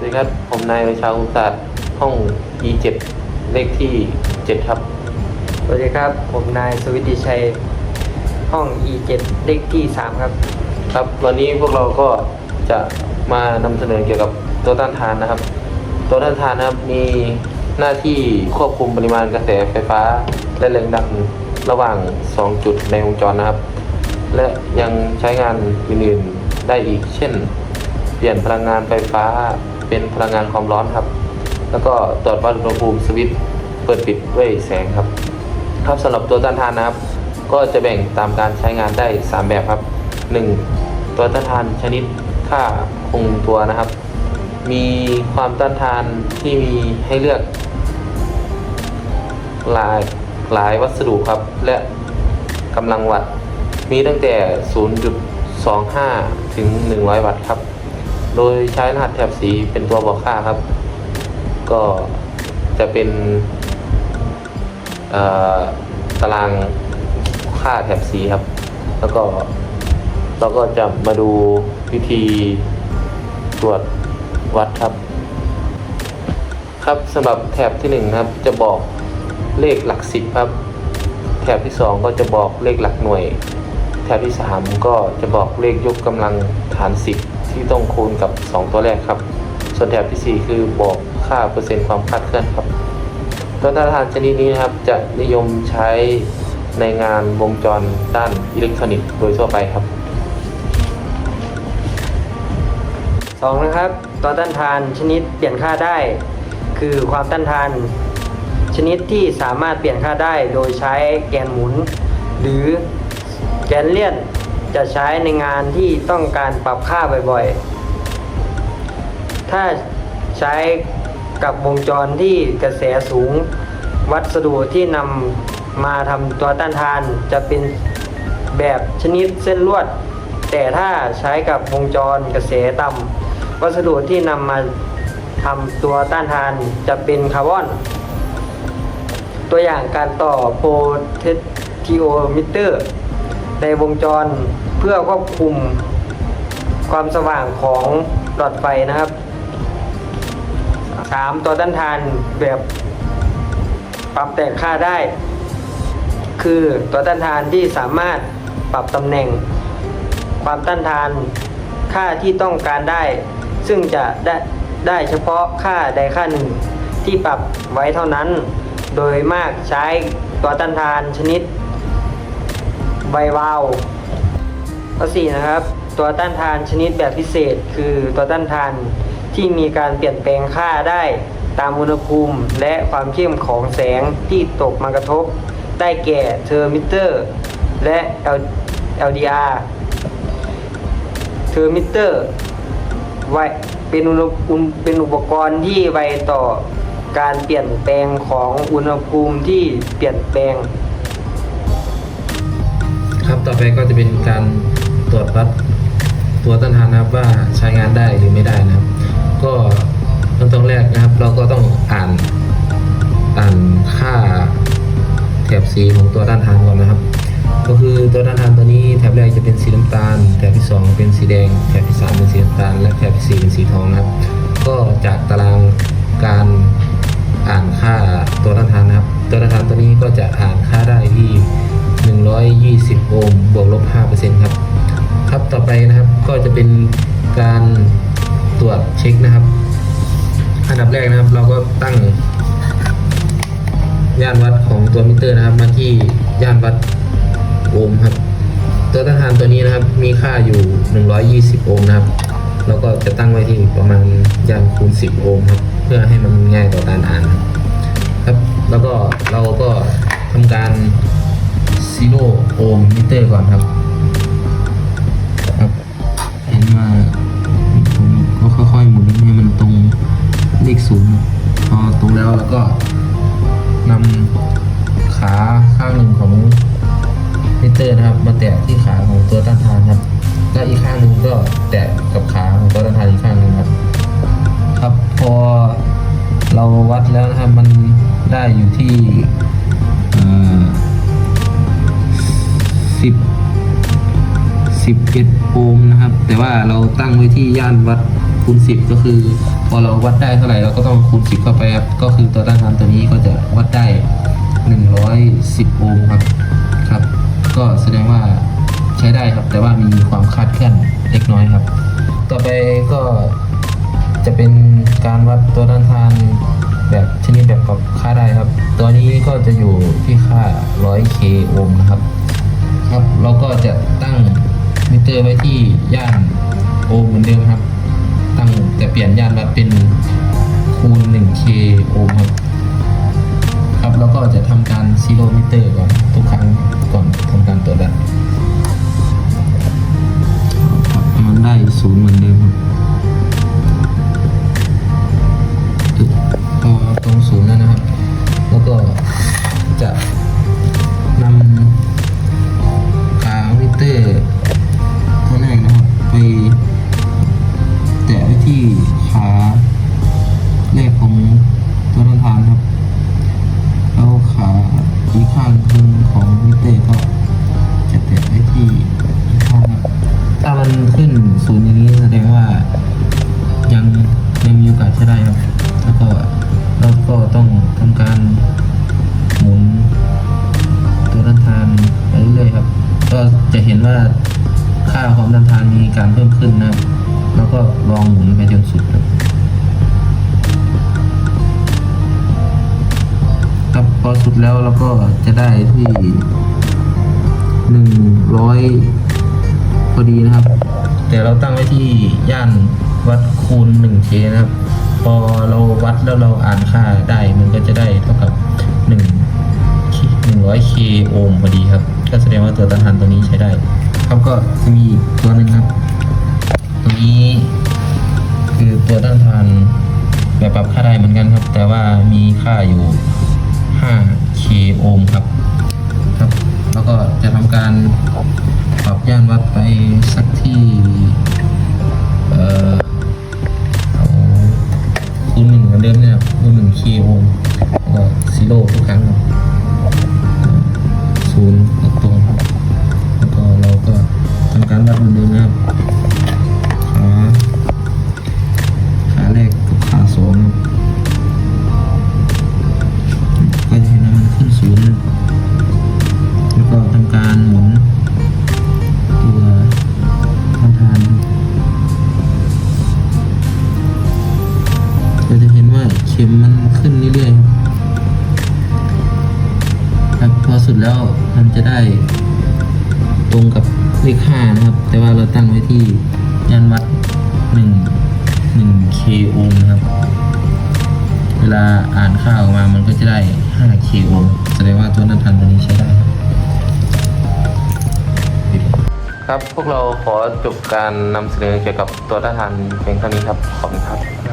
สวัสดีครับ ผมนายวิชาอุตสาสตร์ห้อง E7 เลขที่ 7 ครับ สวัสดีครับ ผมนายสวิตติชัย ห้อง E7 เลขที่ 3 ครับ ครับ วันนี้พวกเราก็จะมานำเสนอเกี่ยวกับตัวต้านทานนะครับ ตัวต้านทานนะครับมีหน้าที่ควบคุมปริมาณกระแสไฟฟ้า และแรงดันระหว่าง 2 จุดในวงจรนะครับ และยังใช้งานอื่นๆได้อีกเช่น เปลี่ยนพลังงานไฟฟ้า เป็นพลังงานความร้อนครับ แล้วก็ตรวจวัดอุณหภูมิสวิตช์เปิดปิดด้วยแสงครับ ครับสำหรับตัวต้านทานนะครับ ก็จะแบ่งตามการใช้งานได้ 3 แบบครับ 1. ตัวต้านทานชนิดค่าคงตัวนะครับ มีความต้านทานที่มีให้เลือกหลายหลายวัสดุครับและกำลังวัตต์มีตั้งแต่ 0.25 ถึง 100 วัตต์ครับ โดยใช้รหัสแถบสีเป็นตัวบอกค่าครับ ก็จะเป็นตารางค่าแถบสีครับ แล้วก็เราก็จะมาดูวิธีตรวจวัดครับ ครับสำหรับแถบที่หนึ่งครับจะบอกเลขหลักสิบครับ แถบที่สองก็จะบอกเลขหลักหน่วย แถบที่สามก็จะบอกเลขยกกำลังฐานสิบ ที่ต้องคูณกับสองตัวแรกครับ ส่วนแถบที่สี่คือบอกค่าเปอร์เซ็นต์ความคลาดเคลื่อนครับตัวต้านทานชนิดนี้นะครับจะนิยมใช้ในงานวงจรด้านอิเล็กทรอนิกส์โดยทั่วไปครับ 2 นะครับตัวต้านทานชนิดเปลี่ยนค่าได้ คือความต้านทาน ชนิดที่สามารถเปลี่ยนค่าได้โดยใช้แกนหมุน หรือแกนเลี่ยน จะใช้ในงานที่ต้องการปรับค่าบ่อยๆ ถ้าใช้กับวงจรที่กระแสสูง วัสดุที่นำมาทำตัวต้านทานจะเป็นแบบชนิดเส้นลวด แต่ถ้าใช้กับวงจรกระแสต่ำวัสดุที่นำมาทำตัวต้านทานจะเป็นคาร์บอน ตัวอย่างการต่อโพเทสทิโอมิเตอร์ ในวงจรเพื่อควบคุมความสว่างของหลอดไฟนะครับ 3. ตัวต้านทานแบบปรับแต่งค่าได้ คือตัวต้านทานที่สามารถปรับตำแหน่ง ความต้านทานค่าที่ต้องการได้ ซึ่งจะได้ได้เฉพาะค่าใดค่าหนึ่งที่ปรับไว้เท่านั้น โดยมากใช้ตัวต้านทานชนิด ไววาลวข้อ4นะครับ ตัวต้านทานชนิดแบบพิเศษ คือตัวต้านทานที่มีการเปลี่ยนแปลงค่าได้ตามอุณหภูมิและความเข้มของแสงที่ตกมากระทบ ได้แก่เทอร์มิเตอร์ และ LDR เทอร์มิเตอร์ไวเป็นอุณเป็นอุปกรณ์ที่ไวต่อการเปลี่ยนแปลงของอุณหภูมิที่เปลี่ยนแปลง ครับต่อไปก็จะเป็นการตรวจวัดตัวต้านทานนะครับว่าใช้งานได้หรือไม่ได้นะครับ ก็ขั้นตอนแรกนะครับ เราก็ต้องอ่านอ่านค่าแถบสีของตัวต้านทานก่อนนะครับ ก็คือตัวต้านทานตัวนี้แถบแรกจะเป็นสีน้ำตาล แถบที่สองเป็นสีแดง แถบที่สามเป็นสีน้ำตาล และแถบที่สี่เป็นสีทองนะครับ ก็จากตารางการอ่านค่าตัวต้านทานนะครับ ตัวต้านทานตัวนี้ก็จะอ่านค่าได้ที่ 120 โอห์มบวกลบ5%ครับ ครับต่อไปนะครับก็จะเป็นการตรวจเช็คนะครับ อันดับแรกนะครับ เราก็ตั้ง ย่านวัดของตัวมิเตอร์นะครับ มาที่ย่านวัดโอห์มครับ ตัวต้านทานตัวนี้นะครับ มีค่าอยู่ 120 โอห์มนะครับเราก็จะตั้งไว้ที่ประมาณย่านคูณ 10 โอห์มครับ เพื่อให้มันง่ายต่อการอ่านครับ แล้วก็เราก็ทำการ ซีโร่โอห์มมิเตอร์ก่อนครับครับเห็นว่าผมก็ค่อยๆหมุนให้มันตรงเลขศูนย์พอตรงแล้วแล้วก็นำขาข้างหนึ่งของมิเตอร์นะครับ มาแตะที่ขาของตัวต้านทานครับแล้วอีกข้างหนึ่งก็แตะกับขาของตัวต้านทานอีกข้างหนึ่งครับ ครับพอเราวัดแล้วนะครับมันได้อยู่ที่ 11โอห์มนะครับ แต่ว่าเราตั้งไว้ที่ย่านวัดคูณ 10 ก็คือ พอเราวัดได้เท่าไหร่เราก็ต้องคูณ 10 เข้าไปครับก็คือตัวต้านทานตัวนี้ก็จะวัดได้ 110 โอห์มครับครับ ก็แสดงว่าใช้ได้ครับ แต่ว่ามีความคลาดเคลื่อนเล็กน้อยครับ ต่อไปก็จะเป็นการวัดตัวต้านทานแบบชนิดแบบปรับค่าได้ครับ ตัวนี้ก็จะอยู่ที่ค่า 100k โอห์มนะครับครับ เราก็จะตั้ง มิเตอร์ไว้ที่ย่านโอห์มเหมือนเดิมครับ ตั้งแต่เปลี่ยนย่านวัดเป็นคูณ 1k โอห์มครับครับแล้วก็จะทำการซีโร่มิเตอร์ก่อนทุกครั้งก่อนทำการตรวจวัดมันได้ศูนย์เหมือนเดิมครับ ขาแรกของตัวต้นทานครับ แล้วขาอีกข้างหนึ่งของมิเตอร์ก็จะแตะไว้ที่อีกข้างครับถ้ามันขึ้นศูนย์อย่างนี้แสดงว่ายังยังมีโอกาสใช้ได้ครับ แล้วก็เราก็ต้องทำการหมุนตัวต้นทานไปเรื่อยๆครับ ก็จะเห็นว่าค่าความต้านทานมีการเพิ่มขึ้นนะครับ แล้วก็ลองหมุนไปจนสุดครับครับพอสุดแล้วเราก็จะได้ที่หนึ่งร้อยพอดีนะครับ แต่เราตั้งไว้ที่ย่านวัดคูณหนึ่งเคนะครับ พอเราวัดแล้วเราอ่านค่าได้มันก็จะได้เท่ากับหนึ่งหนึ่งร้อยเคโอห์มพอดีครับ ก็แสดงว่าตัวต้านทานตัวนี้ใช้ได้ ครับก็จะมีตัวหนึ่งครับ ตัวนี้คือตัวต้านทานแบบปรับค่าได้เหมือนกันครับ แต่ว่ามีค่าอยู่ 5 k โอห์มครับครับ แล้วก็จะทำการปรับย่านวัดไปสักที่เอ่อคูณหนึ่งเหมือนเดิมเนี่ยคูณหนึ่ง k โอห์มแล้วก็ซีโร่ทุกครั้งศูนย์ตรงแล้วก็เราก็ทำการวัดเหมือนเดิมนะครับ พอสุดแล้วมันจะได้ตรงกับเลขห้านะครับ แต่ว่าเราตั้งไว้ที่ยันวัดหนึ่งหนึ่งเคโอห์มนะครับ เวลาอ่านค่าออกมามันก็จะได้ห้าเคโอห์มแสดงว่าตัวนันทันตัวนี้ใช้ได้ครับพวกเราขอจบการนำเสนอเกี่ยวกับตัวต้านทานเพียงเท่านี้ครับ ขอบคุณครับ